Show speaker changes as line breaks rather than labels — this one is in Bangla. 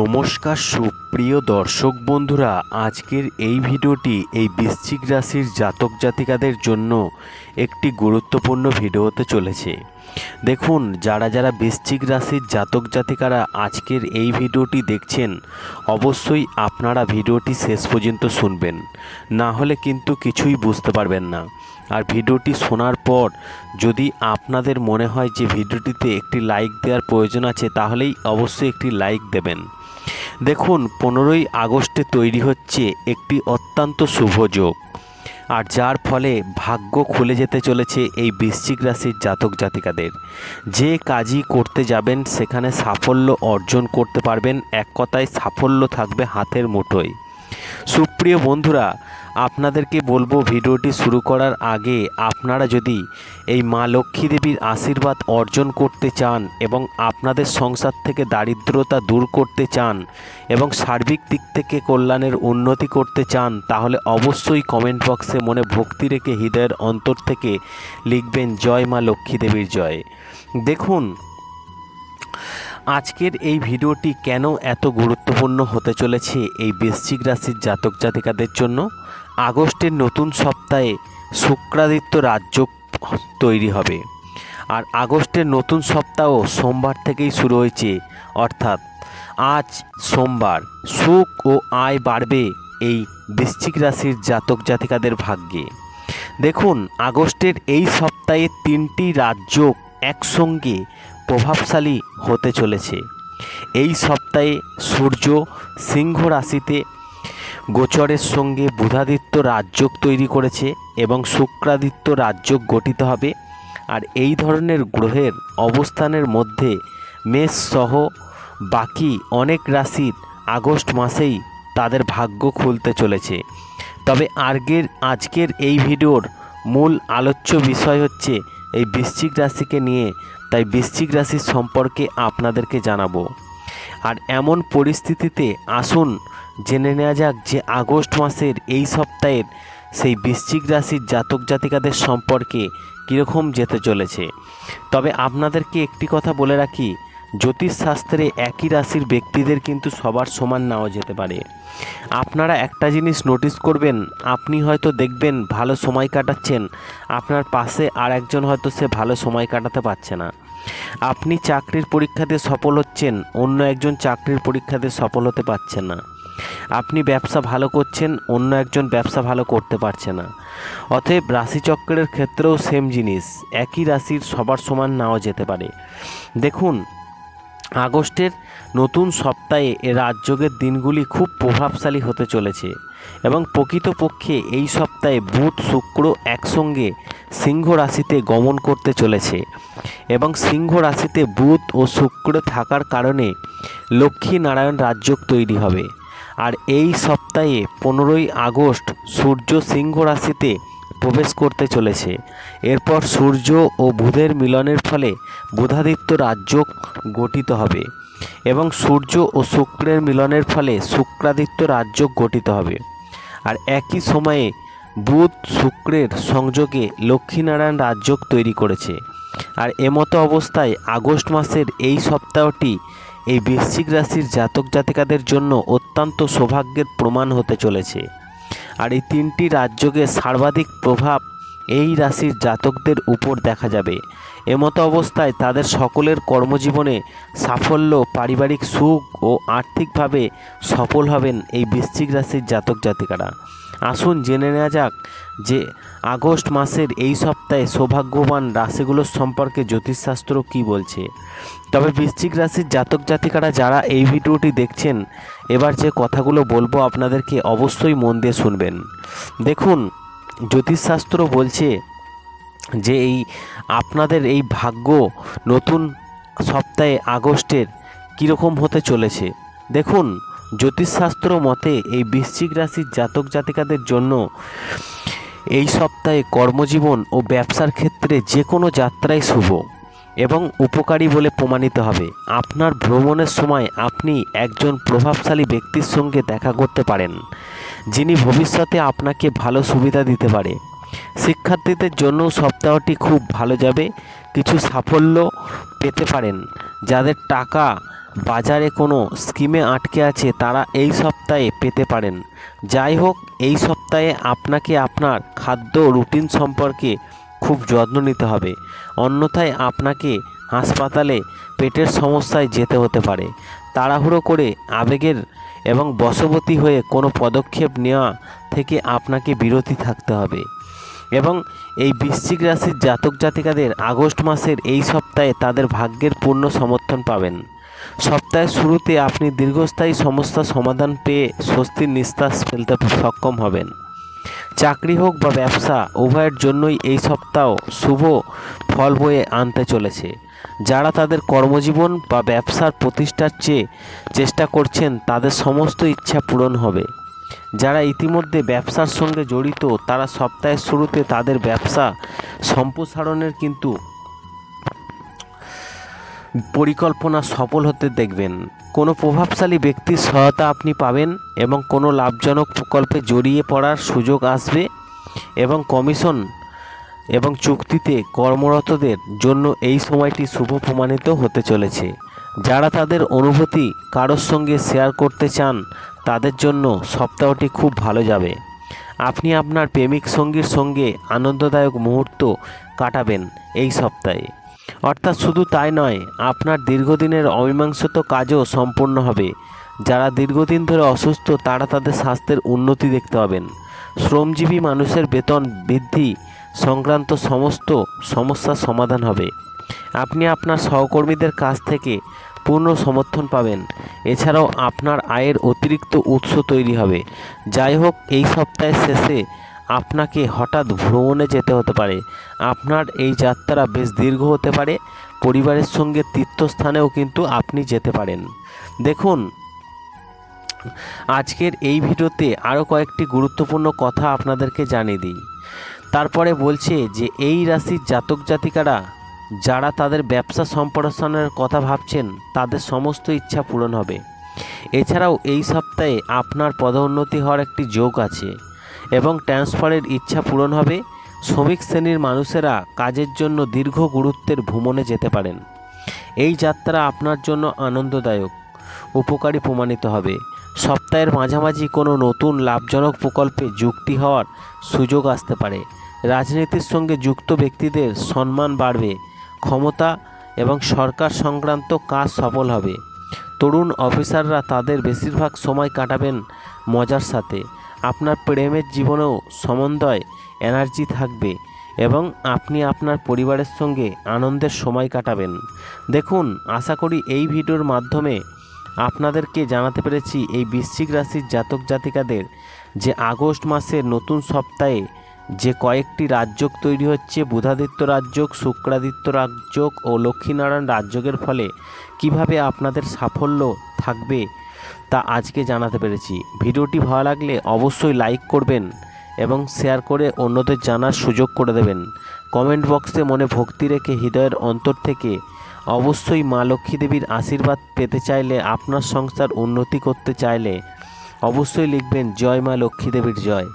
নমস্কার সুপ্রিয় দর্শক বন্ধুরা, আজকের এই ভিডিওটি এই বৃশ্চিক রাশির জাতক জাতিকাদের জন্য একটি গুরুত্বপূর্ণ ভিডিও হতে চলেছে। দেখুন, যারা যারা বৃশ্চিক রাশির জাতক জাতিকারা আজকের এই ভিডিওটি দেখছেন, অবশ্যই আপনারা ভিডিওটি শেষ পর্যন্ত শুনবেন। না হলে কিন্তু কিছুই বুঝতে পারবেন না। আর ভিডিওটি শোনার পর যদি আপনাদের মনে হয় যে ভিডিওটিতে একটি লাইক দেওয়ার প্রয়োজন আছে, তাহলেই অবশ্যই একটি লাইক দেবেন। দেখুন, পনেরোই আগস্টে তৈরি হচ্ছে একটি অত্যন্ত শুভ যোগ। আর যার ফলে ভাগ্য খুলে যেতে চলেছে এই বৃশ্চিক রাশির জাতক জাতিকাদের। যে কাজই করতে যাবেন, সেখানে সাফল্য অর্জন করতে পারবেন। এক কথায় সাফল্য থাকবে হাতের মুঠোয়। সুপ্রিয় বন্ধুরা, আপনাদেরকে বলব ভিডিওটি শুরু করার আগে আপনারা যদি এই মা লক্ষ্মী দেবীর আশীর্বাদ অর্জন করতে চান এবং আপনাদের সংসার থেকে দারিদ্রতা দূর করতে চান এবং সার্বিক দিক থেকে কল্যাণের উন্নতি করতে চান, তাহলে অবশ্যই কমেন্ট বক্সে মনে ভক্তি রেখে হৃদয়ের অন্তর থেকে লিখবেন, জয় মা লক্ষ্মী দেবীর জয়। দেখুন আজকের এই ভিডিওটি কেন এত গুরুত্বপূর্ণ হতে চলেছে এই বৃশ্চিক রাশির জাতক জাতিকাদের জন্য? আগস্টের নতুন সপ্তাহে শুক্রাদিত্য রাজ্য তৈরি হবে। আর আগস্টের নতুন সপ্তাহ সোমবার থেকেই শুরু হয়েছে। অর্থাৎ আজ সোমবার সুখ ও আয় বাড়বে এই বৃশ্চিক রাশির জাতক জাতিকাদের ভাগ্যে। দেখুন, আগস্টের এই সপ্তাহে তিনটি রাজ্য একসঙ্গে প্রভাবশালী হতে চলেছে। এই সপ্তাহে সূর্য সিংহ রাশিতে গোচরের সঙ্গে বুধাদিত্য রাজযোগ তৈরি করেছে এবং শুক্রাদিত্য রাজযোগ গঠিত হবে। আর এই ধরনের গ্রহের অবস্থানের মধ্যে মেষ সহ বাকি অনেক রাশির আগস্ট মাসেই তাদের ভাগ্য খুলতে চলেছে। তবে আজকের আজকের এই ভিডিওর মূল আলোচ্য বিষয় হচ্ছে এই বৃশ্চিক রাশিকে নিয়ে তাই বৃশ্চিক রাশির সম্পর্কে আপনাদেরকে জানাব। আর এমন পরিস্থিতিতে আসুন, জেনে নেওয়া যাক যে আগস্ট মাসের এই সপ্তাহের সেই বৃশ্চিক রাশির জাতক জাতিকাদের সম্পর্কে কীরকম যেতে চলেছে। তবে আপনাদেরকে একটি কথা বলে রাখি জ্যোতিষশাস্ত্রে একই রাশির ব্যক্তিদের কিন্তু সবার সমান নাও যেতে পারে। আপনারা একটা জিনিস নোটিস করবেন, আপনি হয়তো দেখবেন ভালো সময় কাটাচ্ছেন, আপনার পাশে আর একজন হয়তো সে ভালো সময় কাটাতে পারছে না। আপনি চাকরির পরীক্ষাতে সফল হচ্ছেন, অন্য একজন চাকরির পরীক্ষাতে সফল হতে পারছে না। আপনি ব্যবসা ভালো করছেন, অন্য একজন ব্যবসা ভালো করতে পারছে না। অতএব রাশিচক্রের ক্ষেত্রেও সেম জিনিস, একই রাশির সবার সমান নাও যেতে পারে। দেখুন, আগস্টের নতুন সপ্তাহে রাজযোগের দিনগুলি খুব প্রভাবশালী হতে চলেছে এবং প্রকৃতপক্ষে এই সপ্তাহে বুধ, শুক্র একসঙ্গে সিংহ রাশিতে গমন করতে চলেছে এবং সিংহ রাশিতে বুধ ও শুক্র থাকার কারণে লক্ষ্মী নারায়ণ রাজযোগ তৈরি হবে। আর এই সপ্তাহে পনেরোই আগস্ট সূর্য সিংহ রাশিতে প্রবেশ করতে চলেছে। এরপর সূর্য ও বুধের মিলনের ফলে বুধাদিত্য রাজ্য গঠিত হবে এবং সূর্য ও শুক্রের মিলনের ফলে শুক্রাদিত্য রাজ্য গঠিত হবে। আর একই সময়ে বুধ শুক্রের সংযোগে লক্ষ্মীনারায়ণ রাজযোগ তৈরি করেছে। আর এমতো অবস্থায় আগস্ট মাসের এই সপ্তাহটি এই বৃশ্চিক রাশির জাতক জাতিকাদের জন্য অত্যন্ত সৌভাগ্যের প্রমাণ হতে চলেছে। আর এই তিনটি রাজ্যকে সর্বাধিক প্রভাব এই রাশির জাতকদের উপর দেখা যাবে। এমতো অবস্থায় তাদের সকলের কর্মজীবনে সাফল্য, পারিবারিক সুখ ও আর্থিকভাবে সফল হবেন এই বৃশ্চিক রাশির জাতক জাতিকারা। আসুন জেনে নেওয়া যাক যে আগস্ট মাসের এই সপ্তাহে সৌভাগ্যবান রাশিগুলোর সম্পর্কে জ্যোতিষশাস্ত্র কী বলছে। তবে বৃশ্চিক রাশির জাতক জাতিকারা যারা এই ভিডিওটি দেখছেন, এবার যে কথাগুলো বলব আপনাদেরকে অবশ্যই মন দিয়ে শুনবেন। দেখুন জ্যোতিষশাস্ত্র বলছে যে এই আপনাদের এই ভাগ্য নতুন সপ্তাহে আগস্টের কীরকম হতে চলেছে। দেখুন, জ্যোতিষশাস্ত্র মতে এই বৃশ্চিক রাশির জাতক জাতিকাদের জন্য এই সপ্তাহে কর্মজীবন ও ব্যবসার ক্ষেত্রে যে কোনো যাত্রাই শুভ। এবং উপকারী বলে প্রমাণিত হবে। আপনার ভ্রমণের সময় আপনি একজন প্রভাবশালী ব্যক্তির সঙ্গে দেখা করতে পারেন, যিনি ভবিষ্যতে আপনাকে ভালো সুবিধা দিতে পারে। শিক্ষার্থীদের জন্য সপ্তাহটি খুব ভালো যাবে। কিছু সাফল্য পেতে পারেন। যাদের টাকা বাজারে কোনো স্কিমে আটকে আছে, তারা এই সপ্তাহে পেতে পারেন। যাই হোক, এই সপ্তাহে আপনাকে আপনার খাদ্য রুটিন সম্পর্কে খুব যত্ন নিতে হবে। অন্যথায় আপনাকে হাসপাতালে পেটের সমস্যায় যেতে হতে পারে। তাড়াহুড়ো করে আবেগের এবং বশবতী হয়ে কোনো পদক্ষেপ নেওয়া থেকে আপনাকে বিরতি থাকতে হবে। এবং এই বৃশ্চিক রাশির জাতক জাতিকাদের আগস্ট মাসের এই সপ্তাহে তাদের ভাগ্যের পূর্ণ সমর্থন পাবেন। সপ্তাহের শুরুতে আপনি দীর্ঘস্থায়ী সমস্যার সমাধান পেয়ে স্বস্তির নিঃশ্বাস ফেলতে সক্ষম হবেন। চাকরি হোক বা ব্যবসা, উভয়ের জন্যই এই সপ্তাহ শুভ ফল বয়ে আনতে চলেছে। যারা তাদের কর্মজীবন বা ব্যবসার প্রতিষ্ঠার চেয়ে চেষ্টা করছেন, তাদের সমস্ত ইচ্ছা পূরণ হবে। যারা ইতিমধ্যে ব্যবসার সঙ্গে জড়িত, তারা সপ্তাহের শুরুতে তাদের ব্যবসা সম্প্রসারণের কিন্তু পরিকল্পনা সফল হতে দেখবেন। কোনো প্রভাবশালী ব্যক্তির সহায়তা আপনি পাবেন এবং কোনো লাভজনক প্রকল্পে জড়িয়ে পড়ার সুযোগ আসবে এবং কমিশন এবং চুক্তিতে কর্মরতদের জন্য এই সময়টি শুভ প্রমাণিত হতে চলেছে। যারা তাদের অনুভূতি কারোর সঙ্গে শেয়ার করতে চান, তাদের জন্য সপ্তাহটি খুব ভালো যাবে। আপনি আপনার প্রেমিক সঙ্গীর সঙ্গে আনন্দদায়ক মুহূর্ত কাটাবেন এই সপ্তাহে। অর্থাৎ শুধু তাই নয়, আপনার দীর্ঘদিনের অমীমাংসিত কাজও সম্পূর্ণ হবে। যারা দীর্ঘদিন ধরে অসুস্থ, তারা তাদের স্বাস্থ্যের উন্নতি দেখতে পাবেন। শ্রমজীবী মানুষের বেতন বৃদ্ধি সংক্রান্ত সমস্ত সমস্যার সমাধান হবে। আপনি আপনার সহকর্মীদের কাছ থেকে পূর্ণ সমর্থন পাবেন। এছাড়াও আপনার আয়ের অতিরিক্ত উৎস তৈরি হবে। যাই হোক, এই সপ্তাহের শেষে আপনাকে হঠাৎ ভ্রমণে যেতে হতে পারে। আপনার এই যাত্রা বেশ দীর্ঘ হতে পারে। পরিবারের সঙ্গে তীর্থস্থানেও কিন্তু আপনি যেতে পারেন। দেখুন, আজকের এই ভিডিওতে আরও কয়েকটি গুরুত্বপূর্ণ কথা আপনাদেরকে জানিয়ে দিই। তারপরে বলছে যে, এই রাশির জাতক জাতিকারা যারা তাদের ব্যবসা সম্প্রসারণের কথা ভাবছেন, তাদের সমস্ত ইচ্ছা পূরণ হবে। এছাড়াও এই সপ্তাহে আপনার পদোন্নতি হওয়ার একটি যোগ আছে। এবং ট্রান্সফারের ইচ্ছা পূরণ হবে, শ্রমিক শ্রেণির মানুষেরা কাজের জন্য দীর্ঘ গুরুত্বের ভ্রমণে যেতে পারেন। এই যাত্রা আপনার জন্য আনন্দদায়ক, উপকারী প্রমাণিত হবে। সপ্তাহের মাঝামাঝি কোনো নতুন লাভজনক প্রকল্পে যুক্তি হওয়ার সুযোগ আসতে পারে। রাজনীতির সঙ্গে যুক্ত ব্যক্তিদের সম্মান বাড়বে, ক্ষমতা এবং সরকার সংক্রান্ত কাজ সফল হবে। তরুণ অফিসাররা তাদের বেশিরভাগ সময় কাটাবেন মজার সাথে। আপনার প্রেমের জীবনেও সমন্বয়, এনার্জি থাকবে এবং আপনি আপনার পরিবারের সঙ্গে আনন্দের সময় কাটাবেন। দেখুন, আশা করি এই ভিডিওর মাধ্যমে আপনাদেরকে জানাতে পেরেছি এই বৃশ্চিক রাশির জাতক জাতিকাদের যে আগস্ট মাসের নতুন সপ্তাহে যে কয়েকটি রাজযোগ তৈরি হচ্ছে, বুধাদিত্য রাজযোগ, শুক্রাদিত্য রাজযোগ ও লক্ষ্মীনারায়ণ রাজযোগের ফলে কীভাবে আপনাদের সাফল্য থাকবে তা আজকে জানাতে পেরেছি। ভিডিওটি ভালো লাগলে অবশ্যই লাইক করবেন এবং শেয়ার করে অন্যদের জানার সুযোগ করে দেবেন। কমেন্ট বক্সে মনে ভক্তি রেখে হৃদয়ের অন্তর থেকে অবশ্যই মা লক্ষ্মী দেবীর আশীর্বাদ পেতে চাইলে, আপনার সংসার উন্নতি করতে চাইলে অবশ্যই লিখবেন, জয় মা লক্ষ্মী দেবীর জয়।